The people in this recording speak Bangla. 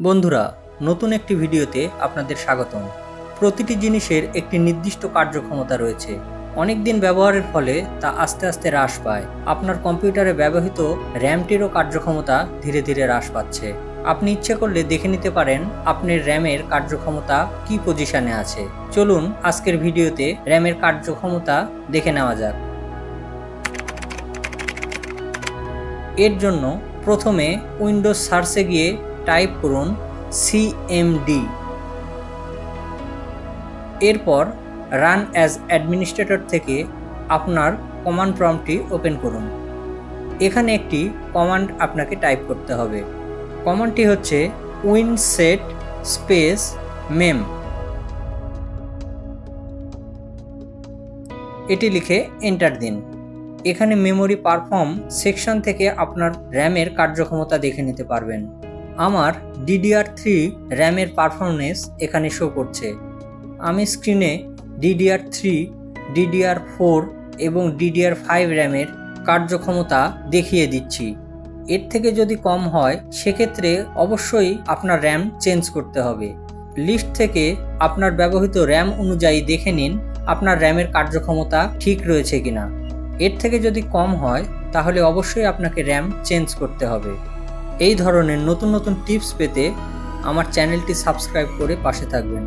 বন্ধুরা, নতুন একটি ভিডিওতে আপনাদের স্বাগতম। প্রতিটি জিনিসের একটি নির্দিষ্ট কার্যক্ষমতা রয়েছে। অনেক দিন ব্যবহারের ফলে তা আস্তে আস্তে হ্রাস পায়। আপনার কম্পিউটারে ব্যবহৃত র্যামটিরও কার্যক্ষমতা ধীরে ধীরে হ্রাস পাচ্ছে। আপনি ইচ্ছে করলে দেখে নিতে পারেন আপনার র্যামের কার্যক্ষমতা কি পজিশনে আছে। চলুন আজকের ভিডিওতে র্যামের কার্যক্ষমতা দেখে নেওয়া যাক। এর জন্য প্রথমে উইন্ডোজ সার্চে গিয়ে টাইপ করুন সিএমডি এরপর রান অ্যাজ অ্যাডমিনিস্ট্রেটর থেকে আপনার কমান্ড প্রম্পটটি ওপেন করুন। এখানে একটি কমান্ড আপনাকে টাইপ করতে হবে। কমান্ডটি হচ্ছে উইনসেট স্পেস মেম। এটি লিখে এন্টার দিন। এখানে মেমোরি পারফর্ম সেকশন থেকে আপনার র্যামের কার্যক্ষমতা দেখে নিতে পারবেন। আমার ডিডিআর থ্রি র্যামের পারফরমেন্স এখানে শো করছে। আমি স্ক্রিনে ডিডিআর থ্রি ডিডিআর ফোর এবং ডিডিআর ফাইভ র্যামের কার্যক্ষমতা দেখিয়ে দিচ্ছি। এর থেকে যদি কম হয়, সেক্ষেত্রে অবশ্যই আপনার র্যাম চেঞ্জ করতে হবে। লিস্ট থেকে আপনার ব্যবহৃত র্যাম অনুযায়ী দেখে নিন আপনার র্যামের কার্যক্ষমতা ঠিক রয়েছে কিনা। এর থেকে যদি কম হয়, তাহলে অবশ্যই আপনাকে র্যাম চেঞ্জ করতে হবে। এই ধরনের নতুন নতুন টিপস পেতে আমার চ্যানেলটি সাবস্ক্রাইব করে পাশে থাকবেন।